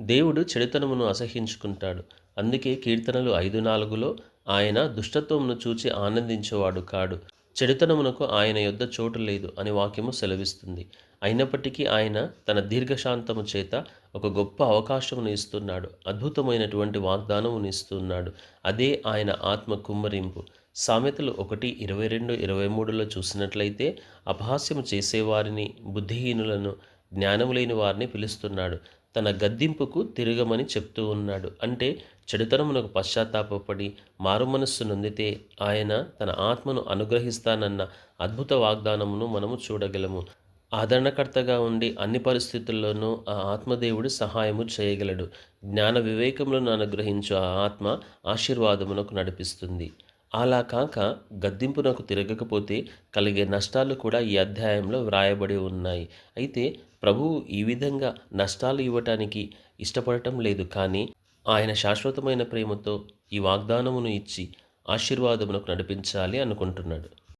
దేవుడు చెడుతనమును అసహ్యించుకుంటాడు. అందుకే కీర్తనలు ఐదు నాలుగులో ఆయన దుష్టత్వమును చూచి ఆనందించేవాడు కాడు. చెడుతనమునకు ఆయన యొద్ద చోటు లేదు అని వాక్యము సెలవిస్తుంది. అయినప్పటికీ ఆయన తన దీర్ఘశాంతము చేత ఒక గొప్ప అవకాశమును ఇస్తున్నాడు. అద్భుతమైనటువంటి వాగ్దానమును ఇస్తున్నాడు. అదే ఆయన ఆత్మ కుమ్మరింపు. సామెతలు ఒకటి ఇరవై రెండు ఇరవై మూడులో చూసినట్లయితే అపహాస్యము చేసేవారిని బుద్ధిహీనులను జ్ఞానము లేని వారిని పిలుస్తున్నాడు. తన గద్దింపుకు తిరగమని చెప్తూ ఉన్నాడు. అంటే చెడుతనమునకు పశ్చాత్తాపడి మారుమనస్సు నొందితే ఆయన తన ఆత్మను అనుగ్రహిస్తానన్న అద్భుత వాగ్దానమును మనము చూడగలము. ఆదరణకర్తగా ఉండి అన్ని పరిస్థితుల్లోనూ ఆ ఆత్మదేవుడు సహాయము చేయగలడు. జ్ఞాన వివేకములను అనుగ్రహించు ఆ ఆత్మ ఆశీర్వాదమునకు నడిపిస్తుంది. అలా కాక గద్దింపునకు తిరగకపోతే కలిగే నష్టాలు కూడా ఈ అధ్యాయంలో వ్రాయబడి ఉన్నాయి. అయితే ప్రభువు ఈ విధంగా నష్టాలు ఇవ్వటానికి ఇష్టపడటం లేదు కానీ ఆయన శాశ్వతమైన ప్రేమతో ఈ వాగ్దానమును ఇచ్చి ఆశీర్వాదమునకు నడిపించాలి అనుకుంటున్నాడు.